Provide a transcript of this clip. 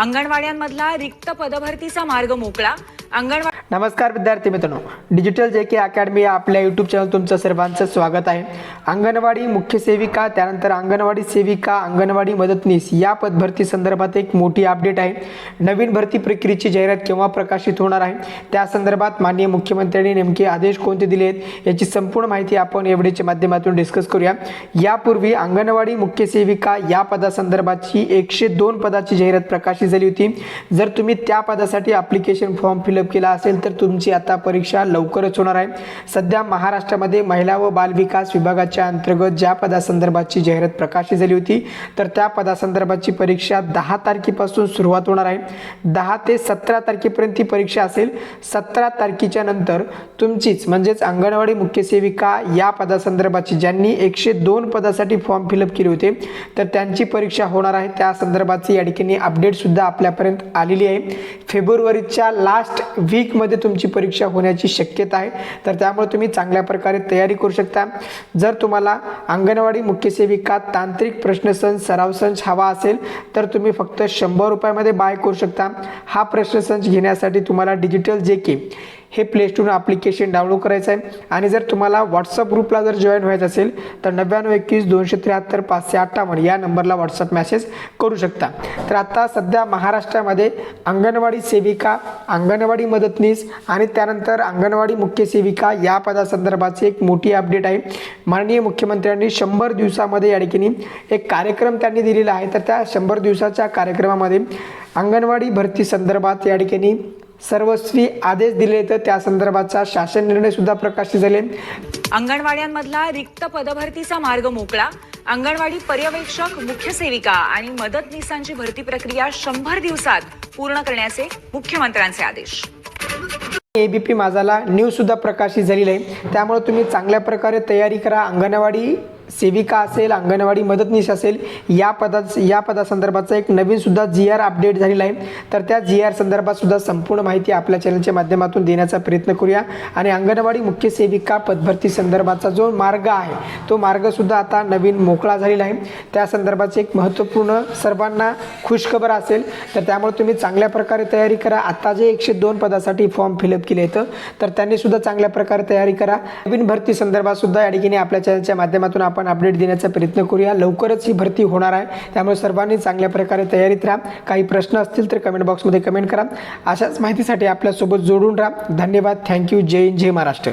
अंगणवाड्यांमधला रिक्त पदभरतीचा मार्ग मोकळा. अंगणवाडी नमस्कार विद्यार्थी मित्रांनो. डिजिटल जे के अकॅडमी या आपल्या यूट्यूब चॅनल तुमचं सर्वांचं स्वागत आहे. अंगणवाडी मुख्य सेविका त्यानंतर अंगणवाडी सेविका अंगणवाडी मदतनीस या पदभरती संदर्भात एक मोठी अपडेट आहे. नवीन भरती प्रक्रियेची जाहिरात केव्हा प्रकाशित होणार आहे? त्या संदर्भात माननीय मुख्यमंत्र्यांनी नेमके आदेश कोणते दिले आहेत? याची संपूर्ण माहिती आपण एवढीच्या माध्यमातून डिस्कस करूया. यापूर्वी अंगणवाडी मुख्य सेविका या पदासंदर्भाची एकशे दोन पदाची जाहिरात प्रकाशित झाली होती. जर तुम्ही त्या पदासाठी अप्लिकेशन फॉर्म फिलअप केला असेल तर तुमची आता परीक्षा लवकरच होणार आहे. सध्या महाराष्ट्रामध्ये महिला व बालविकास विभागाच्या अंतर्गत ज्या पदासंदर्भाची जाहिरात प्रकाशित झाली होती तर त्या पदासंदर्भाची परीक्षा दहा तारखेपासून सुरुवात होणार आहे. दहा ते सतरा तारखेपर्यंत ही परीक्षा असेल. सतरा तारखेच्या नंतर तुमचीच म्हणजेच अंगणवाडी मुख्य सेविका या पदासंदर्भाची ज्यांनी एकशे दोन पदासाठी फॉर्म फिलअप केले होते तर त्यांची परीक्षा होणार आहे. त्या संदर्भाची या ठिकाणी अपडेटसुद्धा आपल्यापर्यंत आलेली आहे. फेब्रुवारीच्या लास्ट वीकमध्ये तुमची परीक्षा होण्याची शक्यता आहे. तर त्यामुळे तुम्ही चांगल्या प्रकारे तयारी करू शकता. जर तुम्हाला अंगणवाडी मुख्य सेविका तांत्रिक प्रश्नसंच सरावसंच हवा असेल तर तुम्ही फक्त शंभर रुपयामध्ये बाय करू शकता. हा प्रश्नसंच घेण्यासाठी तुम्हाला डिजिटल जे के हे प्ले स्टोर ॲप्लिकेशन डाउनलोड करायचं आहे आणि जर तुम्हाला व्हॉट्सअप ग्रुपला जर जॉईन व्हायचं असेल तर नव्याण्णव एकवीस दोनशे त्र्याहत्तर पाचशे अठ्ठावन्न या नंबरला व्हॉट्सअप मॅसेज करू शकता. तर आता सध्या महाराष्ट्रामध्ये अंगणवाडी सेविका अंगणवाडी मदतनीस आणि त्यानंतर अंगणवाडी मुख्य सेविका या पदासंदर्भाची एक मोठी अपडेट आहे. माननीय मुख्यमंत्र्यांनी शंभर दिवसामध्ये या ठिकाणी एक कार्यक्रम त्यांनी दिलेला आहे. तर त्या शंभर दिवसाच्या कार्यक्रमामध्ये अंगणवाडी भरती संदर्भात या ठिकाणी सर्वस्वी आदेश दिले तर त्या संदर्भाचा शासन निर्णय सुद्धा प्रकाशित झाले. अंगणवाड्यांमधला रिक्त पदभरतीचा मार्ग मोकळा. अंगणवाडी पर्यवेक्षक मुख्य सेविका आणि मदतनीसांची भरती प्रक्रिया शंभर दिवसात पूर्ण करण्याचे मुख्यमंत्र्यांचे आदेश. एबीपी माझाला न्यूज सुद्धा प्रकाशित झालेली आहे. त्यामुळे तुम्ही चांगल्या प्रकारे तयारी करा. अंगणवाडी सेविका असेल अंगणवाडी मदतनीस असेल या पदा या पदासंदर्भाचा एक नवीन सुद्धा जी आर अपडेट झालेला आहे. तर त्या जी आर संदर्भात सुद्धा संपूर्ण माहिती आपल्या चॅनलच्या माध्यमातून देण्याचा प्रयत्न करूया. आणि अंगणवाडी मुख्य सेविका पदभरती संदर्भाचा जो मार्ग आहे तो मार्ग सुद्धा आता नवीन मोकळा झालेला आहे. त्या संदर्भाची एक महत्त्वपूर्ण सर्वांना खुशखबर असेल तर त्यामुळे तुम्ही चांगल्या प्रकारे तयारी करा. आता जे एकशे दोन पदासाठी फॉर्म फिलअप केले आहेत तर त्यांनी सुद्धा चांगल्या प्रकारे तयारी करा. नवीन भरती संदर्भात सुद्धा या ठिकाणी आपल्या चॅनलच्या माध्यमातून आपण आपण अपडेट देण्याचा प्रयत्न करूया. लवकरच ही भरती होणार आहे. त्यामुळे सर्वांनी चांगल्या प्रकारे तयारीत राहा. काही प्रश्न असतील तर कमेंट बॉक्समध्ये कमेंट करा. अशाच माहितीसाठी आपल्यासोबत जोडून राहा. धन्यवाद. थँक्यू जय हिंद. जय महाराष्ट्र.